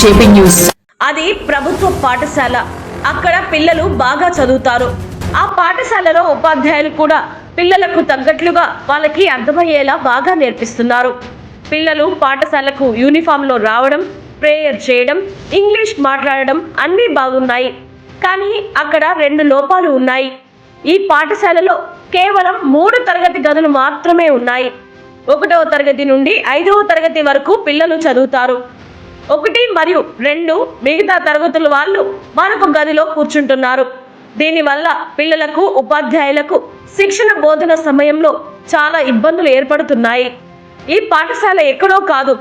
JP news. అది ప్రభుత్వ పాఠశాల. అక్కడ పిల్లలు బాగా చదువుతారు. ఆ పాఠశాలలో ఉపాధ్యాయులు కూడా పిల్లలకు తగ్గట్లుగా వాళ్ళకి అర్థమయ్యేలా బాగా నేర్పిస్తున్నారు. పిల్లలు పాఠశాలకు యూనిఫామ్లో రావడం ప్రేయర్ చేయడం ఇంగ్లీష్ మాట్లాడడం అన్నీ బాగున్నాయి. కానీ అక్కడ రెండు లోపాలు ఉన్నాయి. ఈ పాఠశాలలో కేవలం మూడు తరగతి గదులు మాత్రమే ఉన్నాయి. ఒకటవ తరగతి నుండి ఐదవ తరగతి వరకు పిల్లలు చదువుతారు. ఒకటి మరియు రెండు మిగతా తరగతుల వాళ్ళు మరొక గదిలో కూర్చుంటున్నారు. దీనివల్ల పిల్లలకు ఉపాధ్యాయులకు శిక్షణ బోధన సమయంలో చాలా ఇబ్బందులు ఏర్పడుతున్నాయి. ఈ పాఠశాల ఎక్కడో కాదు.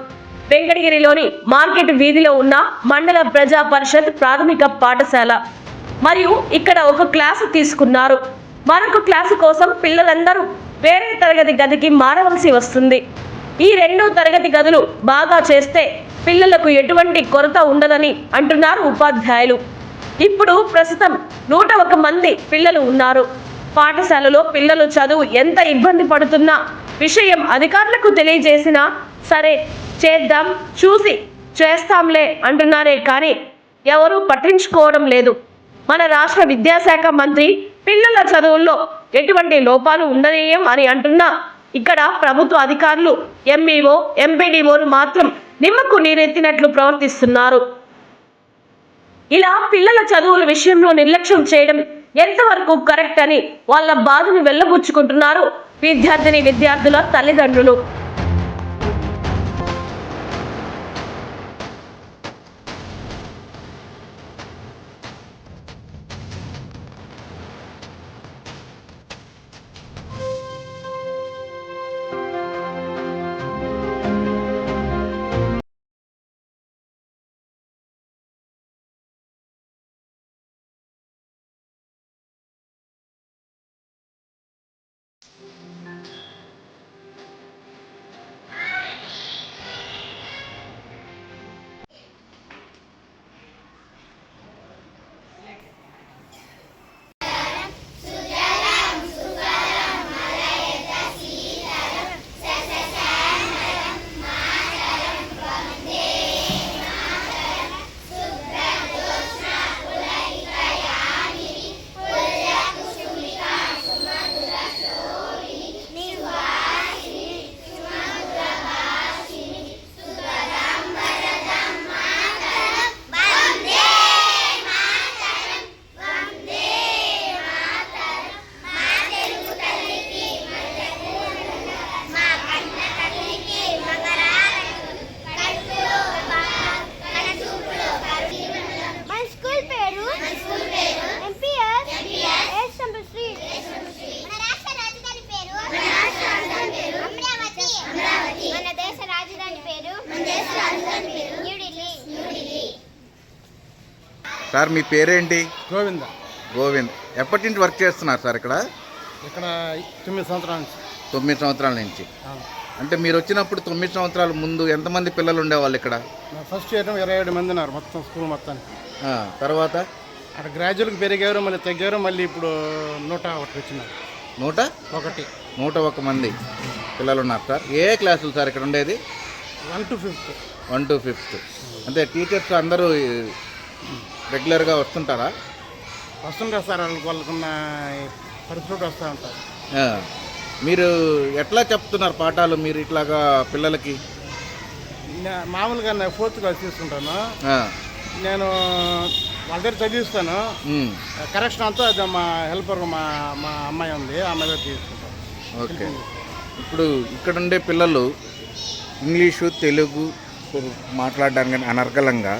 వెంకటగిరిలోని మార్కెట్ వీధిలో ఉన్న మండల ప్రజా పరిషత్ ప్రాథమిక పాఠశాల. మరియు ఇక్కడ ఒక క్లాసు తీసుకున్నారు. మరొక క్లాసు కోసం పిల్లలందరూ వేరే తరగతి గదికి మారవలసి వస్తుంది. ఈ రెండు తరగతి గదులు బాగా చేస్తే పిల్లలకు ఎటువంటి కొరత ఉండదని అంటున్నారు ఉపాధ్యాయులు. ఇప్పుడు ప్రస్తుతం నూట ఒక మంది పిల్లలు ఉన్నారు. పాఠశాలలో పిల్లలు చదువు ఎంత ఇబ్బంది పడుతున్నా విషయం అధికారులకు తెలియజేసినా సరే చేద్దాం చూసి చేస్తాంలే అంటున్నారే కానీ ఎవరూ పట్టించుకోవడం లేదు. మన రాష్ట్ర విద్యాశాఖ మంత్రి పిల్లల చదువుల్లో ఎటువంటి లోపాలు ఉండనీయం అని అంటున్నా. ఇక్కడ ప్రభుత్వ అధికారులు ఎంఈఓ ఎంపీడీఓలు మాత్రం నిమ్మకు నీరెత్తినట్లు ప్రవర్తిస్తున్నారు. ఇలా పిల్లల చదువుల విషయంలో నిర్లక్ష్యం చేయడం ఎంతవరకు కరెక్ట్ అని వాళ్ళ బాధను వెళ్ళబుచ్చుకుంటున్నారు విద్యార్థిని విద్యార్థుల తల్లిదండ్రులు. సార్ మీ పేరేంటి? గోవింద. గోవింద్. ఎప్పటి నుంచి వర్క్ చేస్తున్నారు సార్ ఇక్కడ? ఇక్కడ తొమ్మిది సంవత్సరాల నుంచి. తొమ్మిది సంవత్సరాల నుంచి. అంటే మీరు వచ్చినప్పుడు తొమ్మిది సంవత్సరాల ముందు ఎంతమంది పిల్లలు ఉండేవాళ్ళు ఇక్కడ? ఫస్ట్ ఇయర్ ఇరవై ఏడు మంది ఉన్నారు మొత్తం స్కూల్ మొత్తానికి. ఆ, తర్వాత? అక్కడ గ్రాడ్యువల్కి పెరిగారు మళ్ళీ తగ్గారు మళ్ళీ ఇప్పుడు నూట ఒకటి వచ్చినారు. నూట? ఒకటి. నూట ఒక మంది పిల్లలు ఉన్నారు సార్. ఏ క్లాసులు సార్ ఇక్కడ ఉండేది? One two fifth. One two fifth. అంటే టీచర్స్ అందరూ రెగ్యులర్గా వస్తుంటారా? వస్తుంటారు సార్ వాళ్ళకి వాళ్ళకున్న పరిస్థితులు వస్తూ ఉంటారు మీరు ఎట్లా చెప్తున్నారు పాఠాలు మీరు ఇట్లాగా పిల్లలకి? నా- మామూలుగా నేను ఫోర్త్ క్లాస్ తీసుకుంటాను. ఆ, నేను వాళ్ళ దగ్గర చదివిస్తాను. ఉమ్, కరెక్షన్ అంతా అది మా హెల్పర్ మా మా అమ్మాయి ఉంది ఆ అమ్మాయి దగ్గర తీసుకుంటాను. ఓకే. ఇప్పుడు ఇక్కడ ఉండే పిల్లలు ఇంగ్లీషు తెలుగు మాట్లాడడానికి కానీ అనర్గళంగా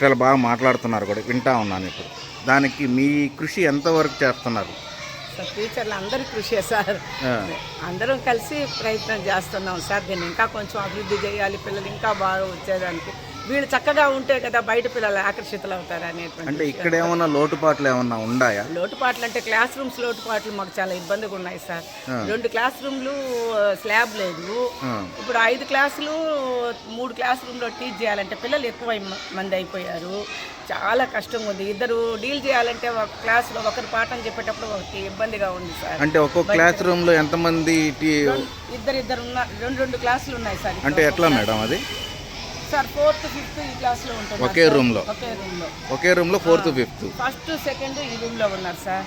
చాలా బాగా మాట్లాడుతున్నారు కూడా వింటా ఉన్నాను ఇప్పుడు. దానికి మీ కృషి ఎంతవరకు చేస్తున్నారు? సార్ టీచర్లు అందరూ కృషి సార్. అందరం కలిసి ప్రయత్నం చేస్తున్నాం సార్. దీన్ని ఇంకా కొంచెం అభివృద్ధి చేయాలి పిల్లలు ఇంకా బాగా వచ్చేదానికి. వీళ్ళు చక్కగా ఉంటే కదా బయట పిల్లలు ఆకర్షితులు అవుతారు అనేటువంటి అంటే ఇక్కడ ఏమన్నా లోటుపాట్లు ఏమన్నా ఉన్నాయా లోటుపాట్లు అంటే క్లాస్ రూమ్స్ లోటుపాట్లు మాకు చాలా ఇబ్బందిగా ఉన్నాయి సార్. రెండు క్లాస్ రూమ్లు స్లాబ్ లేదు ఇప్పుడు ఐదు క్లాసులు మూడు క్లాస్ రూమ్లో టీచ్ చేయాలంటే పిల్లలు ఎక్కువ మంది అయిపోయారు. చాలా కష్టంగా ఉంది. ఇద్దరు డీల్ చేయాలంటే ఒక క్లాస్లో ఒకరు పాఠం చెప్పేటప్పుడు ఒకటి ఇబ్బందిగా ఉంది సార్. అంటే ఒక్కొక్క క్లాస్ రూమ్లో ఎంతమంది ఇద్దరు ఇద్దరు ఉన్న రెండు రెండు క్లాసులు ఉన్నాయి సార్. అంటే ఎట్లా మేడం అది? సార్ ఫోర్త్ ఫిఫ్త్ ఈ క్లాస్లో ఉంటారు ఒకే room లో? ఒకే రూమ్లో ఒకే రూమ్లో ఫోర్త్ ఫిఫ్త్? ఫస్ట్ సెకండ్ ఈ రూమ్లో ఉన్నారు సార్.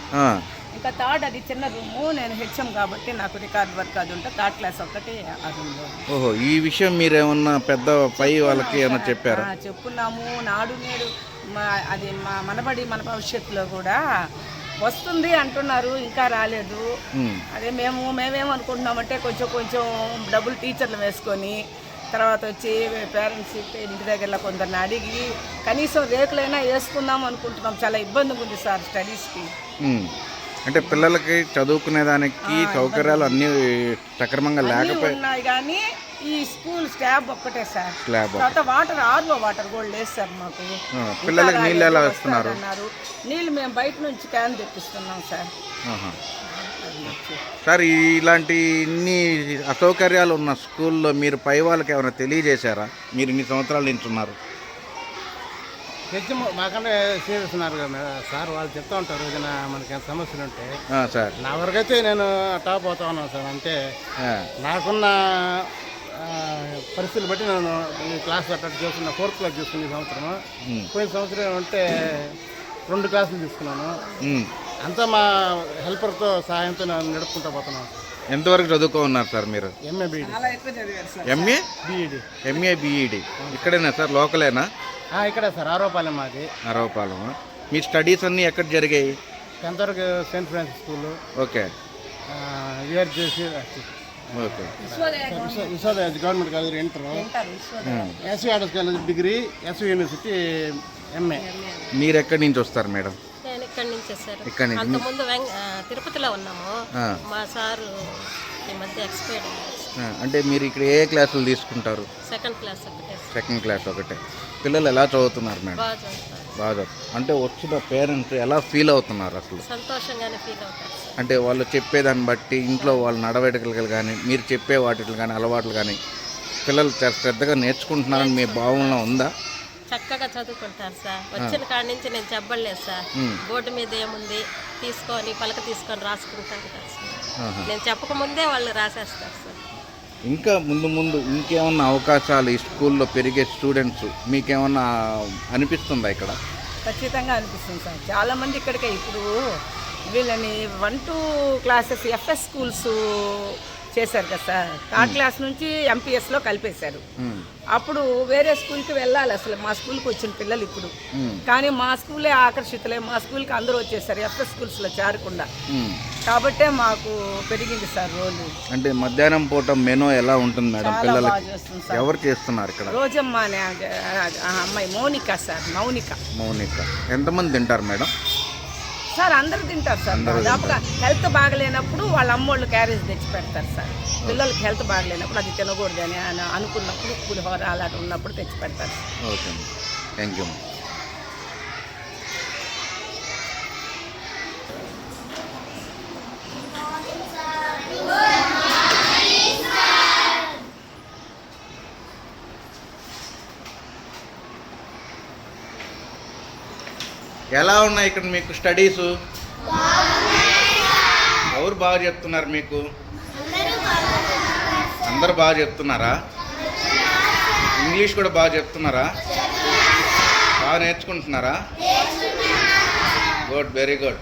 ఇంకా థర్డ్ అది చిన్న రూము నేను హెచ్ఎం కాబట్టి నాకు రికార్డ్ వర్క్ అది ఉంటే థర్డ్ క్లాస్ ఒక్కటే ఆ రూమ్లో. ఓహో ఈ విషయం మీరు ఏమన్నా పెద్ద పై వాళ్ళకి ఏమన్నా చెప్పారా? చెప్పున్నాము. నాడు నేడు అది మా మనబడి మన భవిష్యత్తులో కూడా వస్తుంది అంటున్నారు ఇంకా రాలేదు. అదే మేము మేమేమనుకుంటున్నామంటే కొంచెం కొంచెం డబ్బులు టీచర్లు వేసుకొని తర్వాత వచ్చి పేరెంట్స్ ఇంటి దగ్గర కొందరిని అడిగి కనీసం రేకులైనా వేసుకుందాం అనుకుంటున్నాం చాలా ఇబ్బందిగా ఉంది సార్ స్టడీస్కి. అంటే పిల్లలకి చదువుకునే దానికి సౌకర్యాలు అన్నీ సక్రమంగా లేకపోయి ఉన్నాయి కానీ ఈ స్కూల్ స్టాఫ్ ఒక్కటే సార్ స్లాబ్ తర్వాత వాటర్ ఆర్వో వాటర్ కూడా లేదు సార్ మాకు పిల్లలకి నీళ్ళు ఎలా? వస్తారన్నారు. నీళ్ళు మేము బయట నుంచి క్యాన్ తెప్పిస్తున్నాం సార్. సార్ ఇలాంటి ఇన్ని అసౌకర్యాలు ఉన్న స్కూల్లో మీరు పై వాళ్ళకి ఏమైనా తెలియజేశారా? మీరు ఇన్ని సంవత్సరాల నుంచి ఉన్నారు తెచ్చి మాకంటే సీరియస్ ఉన్నారు కదా. సార్ వాళ్ళు చెప్తా ఉంటారు ఏదైనా మనకి సమస్యలు ఉంటే. సార్. నా వరకైతే నేను టాప్ అవుతా ఉన్నాను సార్ అంటే నాకున్న పరిస్థితులు బట్టి నేను ఈ క్లాస్ అట్టట్టు చూస్తున్నా ఫోర్త్ క్లాస్ చూసుకున్న ఈ సంవత్సరం పోయిన సంవత్సరం అంటే రెండు క్లాసులు తీసుకున్నాను. అంతా మా హెల్పర్తో సహాయంతో నేను నడుపుకుంటా పోతున్నాను. ఎంతవరకు చదువుకో ఉన్నారు సార్ మీరు? MA B Ed MA B Ed MA B Ed ఇక్కడేనా sir? లోకలేనా? ఇక్కడే సార్ ఆరోపాలెం మాది. అరవపాలెం మీ స్టడీస్ అన్నీ ఎక్కడ జరిగాయి? టెన్త్ వరకు saint Francis school. Okay. VR చేసి okay. Vishwadaya government. College inter. SV arts college degree SV university MA మీరు ఎక్కడి నుంచి వస్తారు మేడం? ఇక్కడి నుంచి సార్. ఇక్కడి నుంచి. అంతకుముందు వెంగ ఆ, తిరుపతిలో ఉన్నాము. మా సారు ఈ మధ్య ఎక్స్పైర్డ్ అంటే మీరు ఇక్కడ ఏ క్లాసులు తీసుకుంటారు? సెకండ్ క్లాస్ ఒకటే. సెకండ్ క్లాస్ ఒకటే. పిల్లలు ఎలా చదువుతున్నారు మేడం? బాగా చదువుతారు. బాగా చదువు- అంటే వచ్చిన పేరెంట్స్ ఎలా ఫీల్ అవుతున్నారు అసలు? సంతోషంగానే ఫీల్ అవుతారు అంటే వాళ్ళు చెప్పేదాన్ని బట్టి ఇంట్లో వాళ్ళ నడవడికలు కానీ మీరు చెప్పే వాటిలు కానీ అలవాట్లు కానీ పిల్లలు శ్రద్ధగా నేర్చుకుంటున్నారని మీ భావనలో ఉందా? చక్కగా చదువుకుంటారు సార్. వచ్చిన కాడి నుంచి నేను చెప్పలేదు సార్. బోర్డు మీద ఏముంది తీసుకొని పలక తీసుకొని రాసుకుంటారు సార్. నేను చెప్పకముందే వాళ్ళు రాసేస్తారు సార్. ఇంకా ముందు ముందు ఇంకేమన్నా అవకాశాలు ఈ స్కూల్లో పెరిగే స్టూడెంట్స్ మీకేమన్నా అనిపిస్తుందా ఇక్కడ? ఖచ్చితంగా అనిపిస్తుంది సార్. చాలా మంది ఇక్కడికే ఇప్పుడు వీళ్ళని one two classes FS schools చేశారు కదా సార్. థర్డ్ క్లాస్ నుంచి ఎంపీఎస్లో కలిపేశారు. ఉమ్, అప్పుడు వేరే స్కూల్కి వెళ్ళాలి అసలు. మా స్కూల్కి వచ్చిన పిల్లలు ఇప్పుడు. ఉమ్, కానీ మా స్కూలే ఆకర్షితులే. మా స్కూల్కి అందరూ వచ్చేసారు. ఎఫ్ఎస్ స్కూల్స్లో చేరకుండా. కాబట్టే మాకు పెరిగింది సార్ రోజు అంటే మధ్యాహ్నం పూట మెనూ ఎలా ఉంటుంది మేడం పిల్లలకి? ఎవరు చేస్తున్నారు ఇక్కడ? రోజమ్మ అనే అమ్మాయి మౌనిక సార్. మౌనిక. మౌనిక. ఎంతమంది తింటారు మేడం? సార్ అందరూ తింటారు సార్. దాదాపుగా హెల్త్ బాగలేనప్పుడు వాళ్ళ అమ్మోళ్ళు క్యారేజ్ తెచ్చి పెడతారు సార్. పిల్లలకి హెల్త్ బాగలేనప్పుడు అది తినకూడదు అని అన- అనుకున్నప్పుడు పులిహోర అలాంటి ఉన్నప్పుడు తెచ్చి పెడతారు ఓకే థ్యాంక్ యూ ఎలా ఉన్నాయి ఇక్కడ మీకు స్టడీస్? ఎవరు బాగా చెప్తున్నారు మీకు? అందరు బాగా చెప్తున్నారా? ఇంగ్లీష్ కూడా బాగా చెప్తున్నారా? బాగా నేర్చుకుంటున్నారా? Good very good.